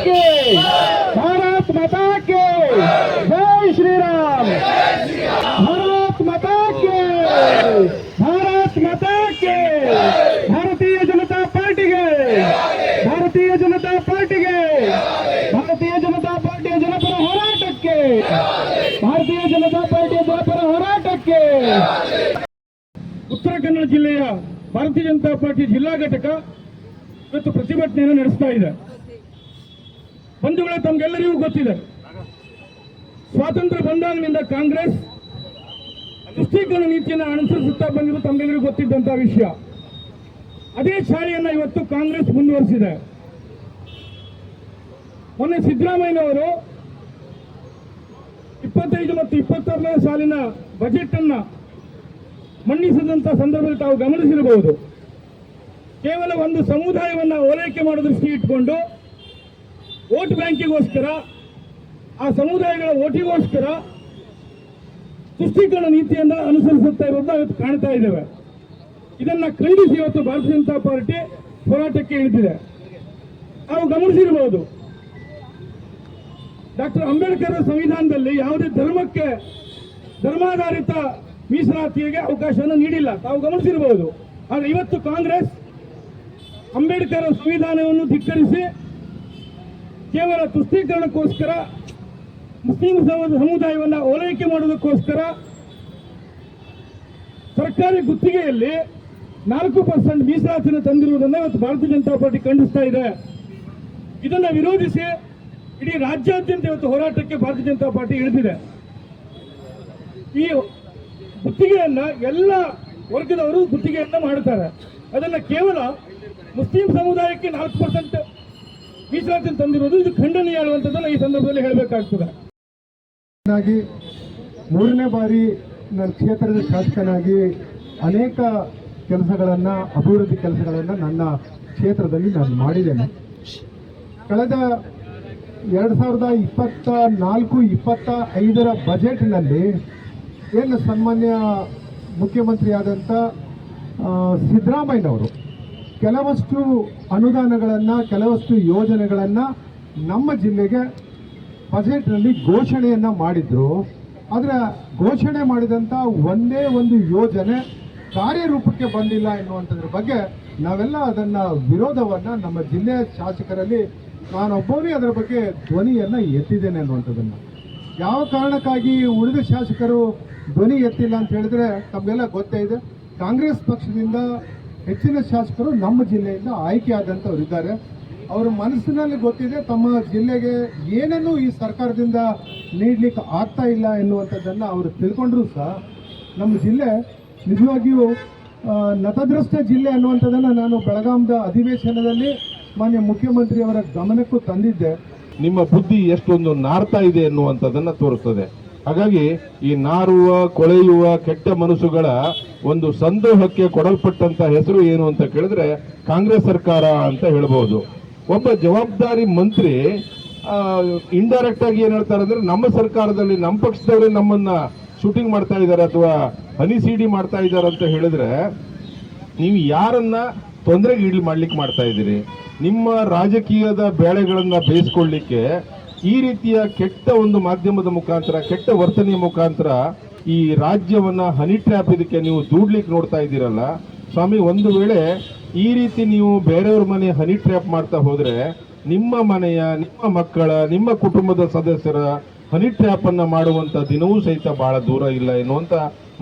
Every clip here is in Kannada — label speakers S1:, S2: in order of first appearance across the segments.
S1: की भारत माता की जय श्री राम भारत माता की भारत माता की ಭಾರತೀಯ ಜನತಾ ಪಾರ್ಟಿಗೆ ಭಾರತೀಯ ಜನತಾ ಪಾರ್ಟಿಗೆ ಭಾರತೀಯ ಜನತಾ ಪಾರ್ಟಿಯ ಜನಪರ ಹೋರಾಟಕ್ಕೆ ಭಾರತೀಯ ಜನತಾ ಪಾರ್ಟಿಯ ಜನಪರ ಹೋರಾಟಕ್ಕೆ ಉತ್ತರ ಕನ್ನಡ ಜಿಲ್ಲೆಯ ಭಾರತೀಯ ಜನತಾ ಪಾರ್ಟಿ ಜಿಲ್ಲಾ ಘಟಕ ಇವತ್ತು ಪ್ರತಿಭಟನೆಯನ್ನು ನಡೆಸ್ತಾ ಇದೆ ಬಂಧುಗಳೇ, ತಮಗೆಲ್ಲರಿಗೂ ಗೊತ್ತಿದೆ. ಸ್ವಾತಂತ್ರ್ಯ ಬಂದಾಗಿನಿಂದ ಕಾಂಗ್ರೆಸ್ ತುಷ್ಟೀಕರಣ ನೀತಿಯನ್ನು ಅನುಸರಿಸುತ್ತಾ ಬಂದಿದ್ದು ತಮಗೆಲ್ಲರಿಗೂ ಗೊತ್ತಿದ್ದಂತಹ ವಿಷಯ. ಅದೇ ಶಾಲೆಯನ್ನು ಇವತ್ತು ಕಾಂಗ್ರೆಸ್ ಮುಂದುವರೆಸಿದೆ. ಮೊನ್ನೆ ಸಿದ್ದರಾಮಯ್ಯನವರು ಇಪ್ಪತ್ತೈದು ಮತ್ತು ಇಪ್ಪತ್ತಾರನೇ ಸಾಲಿನ ಬಜೆಟ್ ಅನ್ನ ಮಂಡಿಸಿದಂತ ಸಂದರ್ಭದಲ್ಲಿ ತಾವು ಗಮನಿಸಿರಬಹುದು. ಕೇವಲ ಒಂದು ಸಮುದಾಯವನ್ನ ಓಲೈಕೆ ಮಾಡುವ ದೃಷ್ಟಿ ಇಟ್ಕೊಂಡು ವೋಟ್ ಬ್ಯಾಂಕಿಗೋಸ್ಕರ, ಆ ಸಮುದಾಯಗಳ ಓಟಿಗೋಸ್ಕರ ತುಷ್ಟೀಕರಣ ನೀತಿಯನ್ನು ಅನುಸರಿಸುತ್ತಾ ಇರೋದನ್ನ ಕಾಣ್ತಾ ಇದ್ದೇವೆ. ಇದನ್ನ ಖಂಡಿಸಿ ಇವತ್ತು ಭಾರತೀಯ ಜನತಾ ಪಾರ್ಟಿ ಹೋರಾಟಕ್ಕೆ ಇಳಿದಿದೆ. ನಾವು ಗಮನಿಸಿರಬಹುದು, ಡಾಕ್ಟರ್ ಅಂಬೇಡ್ಕರ್ ಸಂವಿಧಾನದಲ್ಲಿ ಯಾವುದೇ ಧರ್ಮಕ್ಕೆ ಧರ್ಮಾಧಾರಿತ ಮೀಸಲಾತಿಗೆ ಅವಕಾಶವನ್ನು ನೀಡಿಲ್ಲ. ತಾವು ಗಮನಿಸಿರಬಹುದು. ಆದರೆ ಇವತ್ತು ಕಾಂಗ್ರೆಸ್ ಅಂಬೇಡ್ಕರ್ ಸಂವಿಧಾನವನ್ನು ಧಿಕ್ಕರಿಸಿ ಕೇವಲ ತುಷ್ಟೀಕರಣಕ್ಕೋಸ್ಕರ ಮುಸ್ಲಿಂ ಸಮ- ಸಮುದಾಯವನ್ನ ಓಲೈಕೆ ಮಾಡೋದಕ್ಕೋಸ್ಕರ ಸರ್ಕಾರಿ ಗುತ್ತಿಗೆಯಲ್ಲಿ ನಾಲ್ಕು ಪರ್ಸೆಂಟ್ ಮೀಸಲಾತಿಯನ್ನು ತಂದಿರುವುದನ್ನು ಇವತ್ತು ಭಾರತೀಯ ಜನತಾ ಪಾರ್ಟಿ ಖಂಡಿಸ್ತಾ ಇದೆ. ಇದನ್ನು ವಿರೋಧಿಸಿ ಇಡೀ ರಾಜ್ಯಾದ್ಯಂತ ಇವತ್ತು ಹೋರಾಟಕ್ಕೆ ಭಾರತೀಯ ಜನತಾ ಪಾರ್ಟಿ ಇಳಿದಿದೆ. ಈ ಗುತ್ತಿಗೆಯನ್ನ ಎಲ್ಲ ವರ್ಗದವರು ಗುತ್ತಿಗೆಯನ್ನ ಮಾಡುತ್ತಾರೆ. ಅದನ್ನ ಕೇವಲ ಮುಸ್ಲಿಂ ಸಮುದಾಯಕ್ಕೆ ನಾಲ್ಕು ಪರ್ಸೆಂಟ್ ಮೀಸಲಾತಿ ತಂದಿರುವುದು ಇದು ಖಂಡನೀಯ ಈ ಸಂದರ್ಭದಲ್ಲಿ ಹೇಳಬೇಕಾಗ್ತದೆ.
S2: ಮೂರನೇ ಬಾರಿ ನನ್ನ ಕ್ಷೇತ್ರದ ಶಾಸಕನಾಗಿ ಅನೇಕ ಕೆಲಸಗಳನ್ನು, ಅಭಿವೃದ್ಧಿ ಕೆಲಸಗಳನ್ನು ನನ್ನ ಕ್ಷೇತ್ರದಲ್ಲಿ ನಾನು ಮಾಡಿದ್ದೇನೆ. ಕಳೆದ ಎರಡು ಸಾವಿರದ ಇಪ್ಪತ್ತ ನಾಲ್ಕು, ಇಪ್ಪತ್ತ ಐದರ ಬಜೆಟ್ನಲ್ಲಿ ಏನು ಸನ್ಮಾನ್ಯ ಮುಖ್ಯಮಂತ್ರಿಯಾದಂಥ ಸಿದ್ದರಾಮಯ್ಯನವರು ಕೆಲವಷ್ಟು ಅನುದಾನಗಳನ್ನು, ಕೆಲವಷ್ಟು ಯೋಜನೆಗಳನ್ನು ನಮ್ಮ ಜಿಲ್ಲೆಗೆ ಬಜೆಟ್ನಲ್ಲಿ ಘೋಷಣೆಯನ್ನು ಮಾಡಿದ್ರು. ಆದರೆ ಘೋಷಣೆ ಮಾಡಿದಂಥ ಒಂದೇ ಒಂದು ಯೋಜನೆ ಕಾರ್ಯರೂಪಕ್ಕೆ ಬಂದಿಲ್ಲ ಎನ್ನುವಂಥದ್ರ ಬಗ್ಗೆ ನಾವೆಲ್ಲ ಅದನ್ನು ವಿರೋಧವನ್ನು ನಮ್ಮ ಜಿಲ್ಲೆಯ ಶಾಸಕರಲ್ಲಿ ನಾನೊಬ್ಬನೇ ಅದರ ಬಗ್ಗೆ ಧ್ವನಿಯನ್ನು ಎತ್ತಿದ್ದೇನೆ ಅನ್ನುವಂಥದ್ದನ್ನು ಯಾವ ಕಾರಣಕ್ಕಾಗಿ ಉಳಿದ ಶಾಸಕರು ಧ್ವನಿ ಎತ್ತಿಲ್ಲ ಅಂತ ಹೇಳಿದ್ರೆ ತಮಗೆಲ್ಲ ಗೊತ್ತೇ ಇದೆ. ಕಾಂಗ್ರೆಸ್ ಪಕ್ಷದಿಂದ ಹೆಚ್ಚಿನ ಶಾಸಕರು ನಮ್ಮ ಜಿಲ್ಲೆಯಿಂದ ಆಯ್ಕೆಯಾದಂಥವರಿದ್ದಾರೆ ಅವರ ಮನಸ್ಸಿನಲ್ಲಿ ಗೊತ್ತಿದೆ, ತಮ್ಮ ಜಿಲ್ಲೆಗೆ ಏನನ್ನೂ ಈ ಸರ್ಕಾರದಿಂದ ನೀಡಲಿಕ್ಕೆ ಆಗ್ತಾ ಇಲ್ಲ ಎನ್ನುವಂಥದ್ದನ್ನು ಅವರು ತಿಳ್ಕೊಂಡ್ರು ಸಹ. ನಮ್ಮ ಜಿಲ್ಲೆ ನಿಜವಾಗಿಯೂ ನತದೃಷ್ಟ ಜಿಲ್ಲೆ ಅನ್ನುವಂಥದ್ದನ್ನು ನಾನು ಬೆಳಗಾಂದ ಅಧಿವೇಶನದಲ್ಲಿ ಮಾನ್ಯ ಮುಖ್ಯಮಂತ್ರಿಯವರ ಗಮನಕ್ಕೂ ತಂದಿದ್ದೆ.
S3: ನಿಮ್ಮ ಬುದ್ಧಿ ಎಷ್ಟೊಂದು ನಾರ್ತಾ ಇದೆ ಎನ್ನುವಂಥದ್ದನ್ನ ತೋರಿಸ್ತದೆ. ಹಾಗಾಗಿ ಈ ನಾರುವ, ಕೊಳೆಯುವ ಕೆಟ್ಟ ಮನಸ್ಸುಗಳ ಒಂದು ಸಂದೋಹಕ್ಕೆ ಕೊಡಲ್ಪಟ್ಟಂತ ಹೆಸರು ಏನು ಅಂತ ಕೇಳಿದ್ರೆ ಕಾಂಗ್ರೆಸ್ ಸರ್ಕಾರ ಅಂತ ಹೇಳ್ಬೋದು. ಒಬ್ಬ ಜವಾಬ್ದಾರಿ ಮಂತ್ರಿ ಇಂಡೈರೆಕ್ಟ್ ಆಗಿ ಏನ್ ಹೇಳ್ತಾರೆ ಅಂದ್ರೆ ನಮ್ಮ ಸರ್ಕಾರದಲ್ಲಿ, ನಮ್ಮ ಪಕ್ಷದವರೇ ನಮ್ಮನ್ನ ಶೂಟಿಂಗ್ ಮಾಡ್ತಾ ಇದ್ದಾರೆ ಅಥವಾ ಹನಿ ಸಿಡಿ ಮಾಡ್ತಾ ಇದ್ದಾರೆ ಅಂತ ಹೇಳಿದ್ರೆ ನೀವು ಯಾರನ್ನ ತೊಂದರೆಗೆ ಮಾಡ್ಲಿಕ್ಕೆ ಮಾಡ್ತಾ ಇದ್ದೀರಿ? ನಿಮ್ಮ ರಾಜಕೀಯದ ಬೇಳೆಗಳನ್ನ ಬೇಯಿಸ್ಕೊಳ್ಳಿಕ್ಕೆ ಈ ರೀತಿಯ ಕೆಟ್ಟ ಒಂದು ಮಾಧ್ಯಮದ ಮುಖಾಂತರ, ಕೆಟ್ಟ ವರ್ತನೆಯ ಮುಖಾಂತರ ಈ ರಾಜ್ಯವನ್ನ ಹನಿ ಟ್ರ್ಯಾಪ್ ಇದಕ್ಕೆ ನೀವು ದೂಡ್ಲಿಕ್ಕೆ ನೋಡ್ತಾ ಇದ್ದೀರಲ್ಲ, ಸ್ವಾಮಿ, ಒಂದು ವೇಳೆ ಈ ರೀತಿ ನೀವು ಬೇರೆಯವ್ರ ಮನೆ ಹನಿ ಟ್ರ್ಯಾಪ್ ಮಾಡ್ತಾ ಹೋದ್ರೆ, ನಿಮ್ಮ ಮನೆಯ, ನಿಮ್ಮ ಮಕ್ಕಳ, ನಿಮ್ಮ ಕುಟುಂಬದ ಸದಸ್ಯರ ಹನಿ ಟ್ರ್ಯಾಪ್ ಅನ್ನ ಮಾಡುವಂತ ದಿನವೂ ಸಹಿತ ಬಹಳ ದೂರ ಇಲ್ಲ ಎನ್ನುವಂತ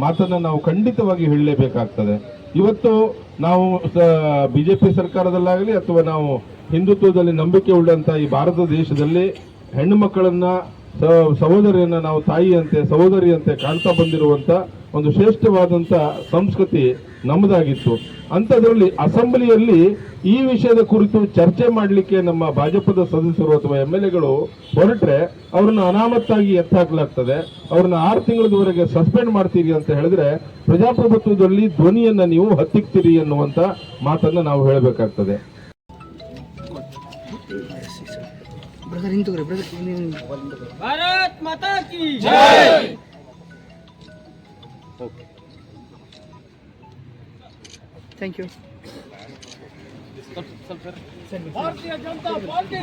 S3: ಮಾತನ್ನ ನಾವು ಖಂಡಿತವಾಗಿ ಹೇಳಲೇಬೇಕಾಗ್ತದೆ. ಇವತ್ತು ನಾವು ಬಿಜೆಪಿ ಸರ್ಕಾರದಲ್ಲಾಗಲಿ ಅಥವಾ ನಾವು ಹಿಂದುತ್ವದಲ್ಲಿ ನಂಬಿಕೆ ಉಳ್ಳಂತ ಈ ಭಾರತ ದೇಶದಲ್ಲಿ ಹೆಣ್ಣು ಮಕ್ಕಳನ್ನ ಸಹೋದರಿಯನ್ನ ನಾವು ತಾಯಿಯಂತೆ, ಸಹೋದರಿಯಂತೆ ಕಾಣ್ತಾ ಬಂದಿರುವಂತ ಒಂದು ಶ್ರೇಷ್ಠವಾದಂತ ಸಂಸ್ಕೃತಿ ನಮ್ಮದಾಗಿತ್ತು. ಅಂಥದ್ರಲ್ಲಿ ಅಸೆಂಬ್ಲಿಯಲ್ಲಿ ಈ ವಿಷಯದ ಕುರಿತು ಚರ್ಚೆ ಮಾಡಲಿಕ್ಕೆ ನಮ್ಮ ಭಾಜಪದ ಸದಸ್ಯರು ಅಥವಾ ಎಂ ಎಲ್ ಎಗಳು ಹೊರಟ್ರೆ ಅವ್ರನ್ನ ಅನಾಮತ್ತಾಗಿ ಎತ್ತಾಕಲಾಗ್ತದೆ. ಅವ್ರನ್ನ ಆರು ತಿಂಗಳವರೆಗೆ ಸಸ್ಪೆಂಡ್ ಮಾಡ್ತೀರಿ ಅಂತ ಹೇಳಿದ್ರೆ ಪ್ರಜಾಪ್ರಭುತ್ವದಲ್ಲಿ ಧ್ವನಿಯನ್ನ ನೀವು ಹತ್ತಿಕ್ತೀರಿ ಅನ್ನುವಂತ ಮಾತನ್ನ ನಾವು ಹೇಳಬೇಕಾಗ್ತದೆ.
S4: ಬ್ರದರ್ ನಿಂತುಗ್ರಿ ಬ್ರದರ್
S5: ಭಾರತ್ ಮಾತಾ ಕಿ
S4: ಜೈ okay
S5: thank you Bharatiya Janata Party